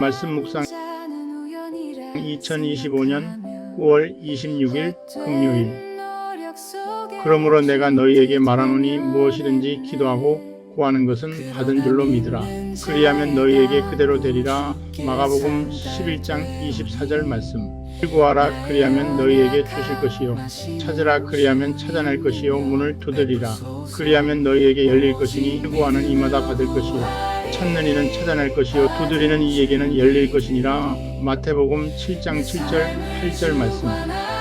말씀 묵상. 2025년 9월 26일 금요일. 그러므로 내가 너희에게 말하노니 무엇이든지 기도하고 구하는 것은 받은 줄로 믿으라. 그리하면 너희에게 그대로 되리라. 마가복음 11장 24절 말씀. 구하라. 그리하면 너희에게 주실 것이요. 찾으라. 그리하면 찾아낼 것이요. 문을 두드리라. 그리하면 너희에게 열릴 것이니 구하는 이마다 받을 것이요 찾는 이는 찾아낼 것이요 두드리는 이에게는 열릴 것이니라 마태복음 7장 7절 8절 말씀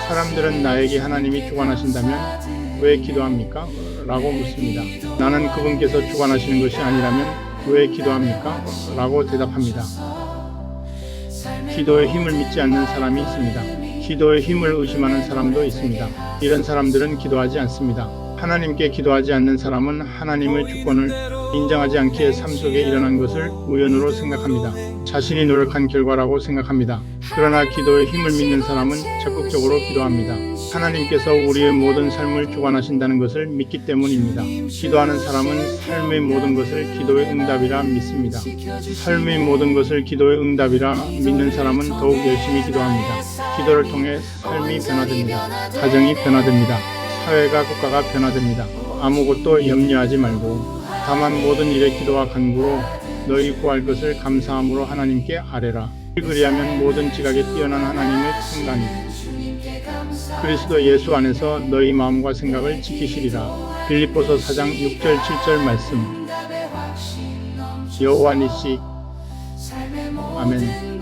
사람들은 나에게 하나님이 주관하신다면 왜 기도합니까? 라고 묻습니다. 나는 그분께서 주관하시는 것이 아니라면 왜 기도합니까? 라고 대답합니다. 기도의 힘을 믿지 않는 사람이 있습니다. 기도의 힘을 의심하는 사람도 있습니다. 이런 사람들은 기도하지 않습니다. 하나님께 기도하지 않는 사람은 하나님의 주권을 인정하지 않기에 삶 속에 일어난 것을 우연으로 생각합니다. 자신이 노력한 결과라고 생각합니다. 그러나 기도의 힘을 믿는 사람은 적극적으로 기도합니다. 하나님께서 우리의 모든 삶을 주관하신다는 것을 믿기 때문입니다. 기도하는 사람은 삶의 모든 것을 기도의 응답이라 믿습니다. 삶의 모든 것을 기도의 응답이라 믿는 사람은 더욱 열심히 기도합니다. 기도를 통해 삶이 변화됩니다. 가정이 변화됩니다. 사회가 국가가 변화됩니다. 아무것도 염려하지 말고 다만 모든 일에 기도와 간구로 너희 구할 것을 감사함으로 하나님께 아뢰라. 그리하면 모든 지각에 뛰어난 하나님의 평강이 그리스도 예수 안에서 너희 마음과 생각을 지키시리라. 빌립보서 4장 6절 7절 말씀. 여호와 니시 아멘.